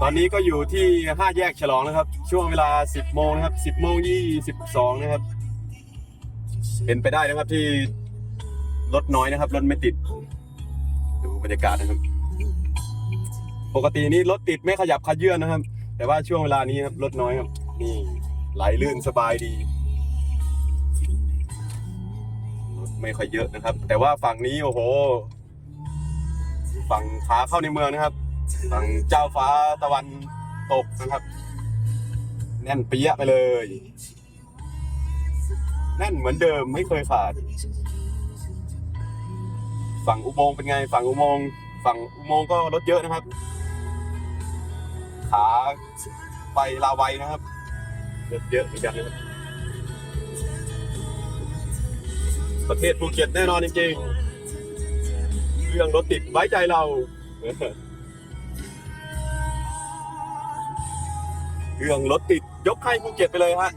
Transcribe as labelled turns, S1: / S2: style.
S1: ตอนนี้ก็อยู่ที่ห้าแยกฉลองนะครับ ช่วงเวลา 10 โมงนะครับ 10 โมง 22 นะครับ เป็นไปได้นะครับที่รถน้อยนะครับ รถไม่ติด ดูบรรยากาศนะครับ ปกตินี้รถติดไม่ขยับขยื่นนะครับ แต่ว่าช่วงเวลานี้ครับรถน้อยครับ นี่ไหลลื่นสบายดี รถไม่ค่อยเยอะนะครับ แต่ว่าฝั่งนี้โอ้โห ฝั่งขาเข้าในเมืองนะครับ ฝั่งเจ้าฟ้าตะวันตกนะครับ แน่นเปี้ยะไปเลย แน่นเหมือนเดิมไม่เคยขาด ฝั่งอุโมงค์เป็นไง ฝั่งอุโมงค์ฝั่งอุโมงค์ก็รถเยอะนะครับ ขาไปลาวัยนะครับรถเยอะเหมือนกันนะครับประเทศภูเก็ตแน่นอนจริงๆเรื่องรถติดไว้ใจเรา เรื่องรถติดยกให้ภูเก็ตไปเลยฮะ